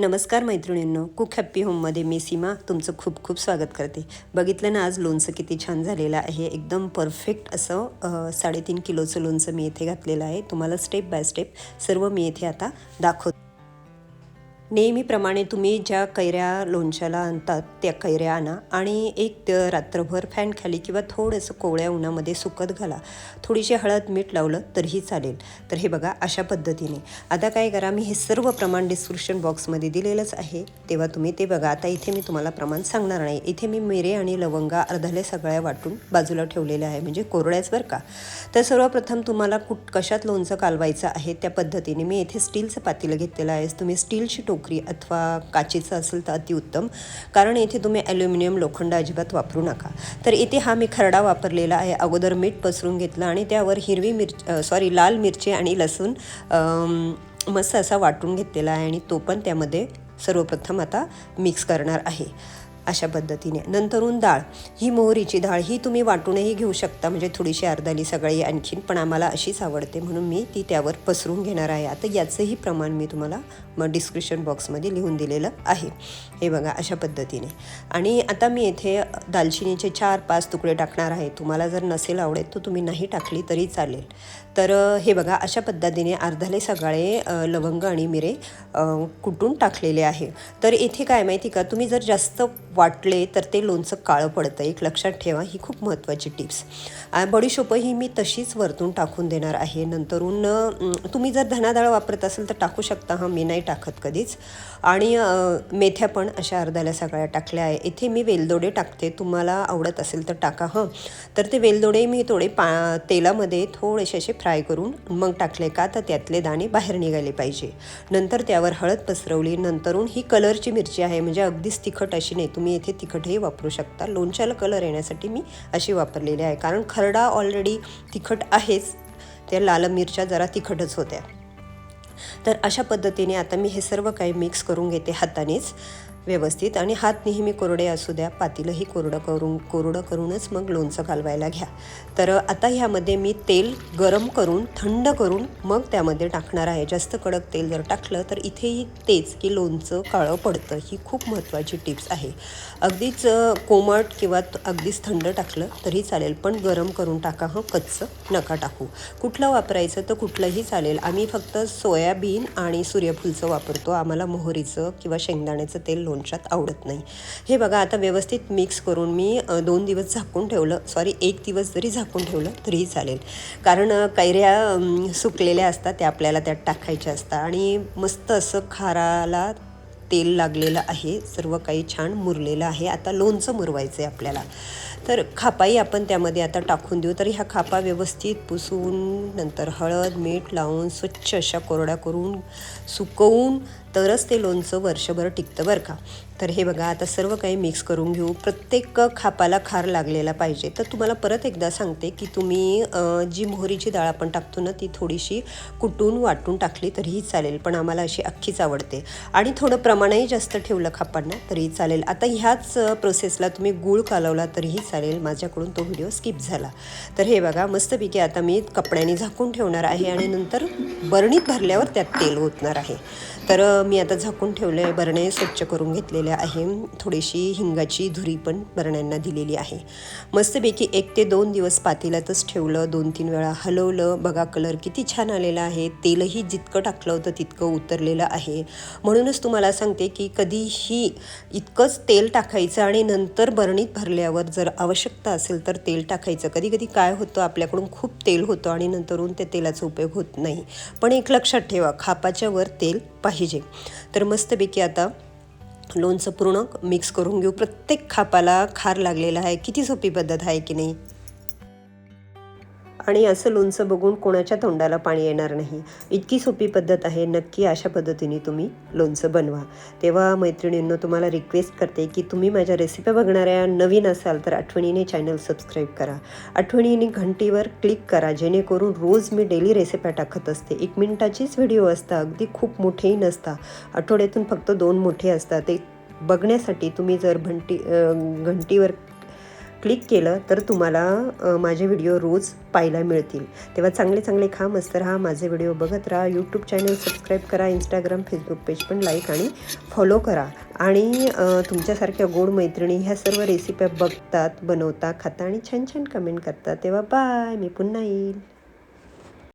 नमस्कार मैत्रिणींनो cook happy होममध्ये मी सीमा तुमचं खूप खूप स्वागत करते. बघितलं ना आज लोणचं किती छान झालेलं आहे. एकदम परफेक्ट असं साडेतीन किलोचं लोणचं मी इथे घातलेलं आहे. तुम्हाला स्टेप बाय स्टेप सर्व मी इथे आता दाखवते. नेहमीप्रमाणे तुम्ही ज्या कैऱ्या लोणच्याला आणतात त्या कैऱ्या आणा आणि एक रात्रभर फॅन खाली किंवा थोडंसं कोवळ्या उन्हामध्ये सुकत घाला. थोडीशी हळद मीठ लावलं तरीही चालेल. तर हे बघा अशा पद्धतीने. आता काय करा मी हे सर्व प्रमाण डिस्क्रिप्शन बॉक्समध्ये दिलेलंच आहे. तेव्हा तुम्ही ते बघा. आता इथे मी तुम्हाला प्रमाण सांगणार नाही. इथे मी मिरे आणि लवंगा अर्धाले सगळ्या वाटून बाजूला ठेवलेल्या आहे. म्हणजे कोरड्याच बरं का. तर सर्वप्रथम तुम्हाला कुठ कशात लोणचं कालवायचं आहे त्या पद्धतीने मी इथे स्टीलचं पातेलं घेतलेलं आहे. तुम्ही स्टीलची टोकरी अथवा काचेचं असेल तर अतिउत्तम कारण इथे तुम्ही ॲल्युमिनियम लोखंड अजिबात वापरू नका. तर इथे हा मी खरडा वापरलेला आहे. अगोदर मीठ पसरून घेतलं आणि त्यावर हिरवी मिर सॉरी लाल मिरची आणि लसूण मस्त असा वाटून घेतलेला आहे आणि तो पण त्यामध्ये सर्वप्रथम आता मिक्स करणार आहे. अशा पद्धतीने. नंतरून डाळ. ही मोहरीची डाळ ही तुम्ही वाटूनही घेऊ शकता. म्हणजे थोडीशी अर्धाली सगळी आणखीन. पण आम्हाला अशीच आवडते म्हणून मी ती त्यावर पसरून घेणार आहे. आता याचंही प्रमाण मी तुम्हाला मग डिस्क्रिप्शन बॉक्समध्ये लिहून दिलेलं आहे. हे बघा अशा पद्धतीने. आणि आता मी इथे दालचिनीचे चार पाच तुकडे टाकणार आहे. तुम्हाला जर नसेल आवडत तर तुम्ही नाही टाकली तरी चालेल. तर हे बघा अशा पद्धतीने अर्धाले सगळे लवंग आणि मिरे कुटून टाकलेले आहे. तर इथे काय माहिती का तुम्ही जर जास्त वाटले तर ते लोणचं काळं पडतं एक लक्षात ठेवा ही खूप महत्त्वाची टिप्स. बॉडी बडीशोप ही मी तशीच वरतून टाकून देणार आहे. नंतरून तुम्ही जर धनाडाळ वापरत असेल तर टाकू शकता. हां मी नाही टाकत कधीच. आणि मेथ्या पण अशा अर्ध्याला सगळ्या टाकल्या आहे. इथे मी वेलदोडे टाकते. तुम्हाला आवडत असेल तर टाका. हं. तर ते वेलदोडे मी थोडे पा तेलामध्ये थोडेसे असे फ्राय करून मग टाकले का तर त्यातले दाणे बाहेर निघाले पाहिजे. नंतर त्यावर हळद पसरवली. नंतरून ही कलरची मिरची आहे. म्हणजे अगदीच तिखट अशी नाही. तुम्ही इथे तिखटही वापरू शकता. लोणच्याला कलर येण्यासाठी मी अशी वापरलेली आहे. कारण खरडा ऑलरेडी तिखट आहेच. त्या लाल मिरच्या जरा तिखटच होत्या. तर अशा पद्धतीने आता मी हे सर्व काही मिक्स करून घेते हातानेच. व्यवस्थित आणि हात नेहमी कोरडे असू द्या पातीलंही कोरडं करून कोरडं करूनच मग लोणचं घालवायला घ्या. तर आता ह्यामध्ये मी तेल गरम करून थंड करून मग त्यामध्ये टाकणार आहे. जास्त कडक तेल जर टाकलं तर इथेही तेच की लोणचं काळं पडतं ही खूप महत्त्वाची टिप्स आहे. अगदीच कोमट किंवा अगदीच थंड टाकलं तरी चालेल पण गरम करून टाका हं कच्चं नका टाकू. कुठलं वापरायचं तर कुठलंही चालेल. आम्ही फक्त सोयाबीन आणि सूर्यफूलचं वापरतो. आम्हाला मोहरीचं किंवा शेंगदाण्याचं तेल लोणच्यात आवडत नाही. हे बघा आता व्यवस्थित मिक्स करून मी दोन दिवस झाकून ठेवलं. सॉरी एक दिवस जरी झाकून ठेवलं तरीही चालेल. कारण कैऱ्या सुकलेल्या असतात त्या आपल्याला त्यात टाकायच्या असतात. आणि मस्त असं खाराला तेल लागलेलं आहे. सर्व काही छान मुरलेलं आहे. आता लोणचं मुरवायचं आहे आपल्याला. तर खापाही आपण त्यामध्ये आता टाकून देऊ. तर ह्या खापा व्यवस्थित पुसून नंतर हळद मीठ लावून स्वच्छ अशा कोरड्या करून सुकवून तरच ते लोणचं वर्षभर टिकतं बरं का. तर हे बघा आता सर्व काही मिक्स करून घेऊ. प्रत्येक खापाला खार लागलेला पाहिजे. तर तुम्हाला परत एकदा सांगते की तुम्ही जी मोहरीची डाळ आपण टाकतो ना ती थोडीशी कुटून वाटून टाकली तरीही चालेल पण आम्हाला अशी अख्खीच आवडते. आणि थोडं प्रमाणही जास्त ठेवलं खापांना तरीही चालेल. आता ह्याच प्रोसेसला तुम्ही गूळ कालवला तरीही चालेल. माझ्याकडून तो व्हिडिओ स्किप झाला. तर हे बघा मस्तपैकी आता मी कपड्याने झाकून ठेवणार आहे आणि नंतर बरणीत भरल्यावर त्यात तेल ओतणार आहे. तर मी आता झाकून ठेवले आहे बरणे स्वच्छ करून घेतलेले आहे. थोडीशी हिंगाची धुरी पण बरण्यांना दिलेली आहे. मस्तपैकी एक ते दोन दिवस पातेल्यातच ठेवलं. दोन तीन वेळा हलवलं. बघा कलर किती छान आलेला आहे. तेलही जितकं टाकलं होतं तितकं उतरलेलं आहे. म्हणूनच तुम्हाला सांगते की कधीही इतकंच तेल टाकायचं आणि नंतर बरणीत भरल्यावर जर आवश्यकता असेल तर तेल टाकायचं. कधी कधी काय होतं आपल्याकडून खूप तेल होतं आणि नंतरून त्या तेलाचा उपयोग होत नाही. पण एक लक्षात ठेवा खापाच्या वर तेल पाहिजे. तर मस्तपैकी आता लोणचं पूर्ण मिक्स करून घेऊ. प्रत्येक खापाला खार लागलेला आहे. किती सोपी पद्धत आहे की नाही? आणि असं लोणचं बघून कोणाच्या तोंडाला पाणी येणार नाही. इतकी सोपी पद्धत आहे. नक्की अशा पद्धतीने तुम्ही लोणचं बनवा. तेव्हा मैत्रिणींनो तुम्हाला रिक्वेस्ट करते की तुम्ही माझ्या रेसिपी बघणाऱ्या नवीन असाल तर आठवणीने चॅनल सबस्क्राईब करा. आठवणीने घंटीवर क्लिक करा. जेणेकरून रोज मी डेली रेसिप्या टाकत असते. एक मिनिटाचीच व्हिडिओ असतात अगदी खूप मोठेही नसता. आठवड्यातून फक्त दोन मोठे असतात. ते बघण्यासाठी तुम्ही जर घंटी घंटीवर क्लिक केलं तर तुम्हाला माझे व्हिडिओ रोज पाहायला मिळतील. तेव्हा चांगले चांगले खा मस्त राहा. माझे व्हिडिओ बघत राहा. यूट्यूब चॅनल सबस्क्राईब करा. इंस्टाग्राम फेसबुक पेज पण लाईक आणि फॉलो करा. आणि तुमच्यासारख्या गोड मैत्रिणी ह्या सर्व रेसिप्या बघतात बनवता खाता आणि छान छान कमेंट करतात. तेव्हा बाय मी पुन्हा येईल.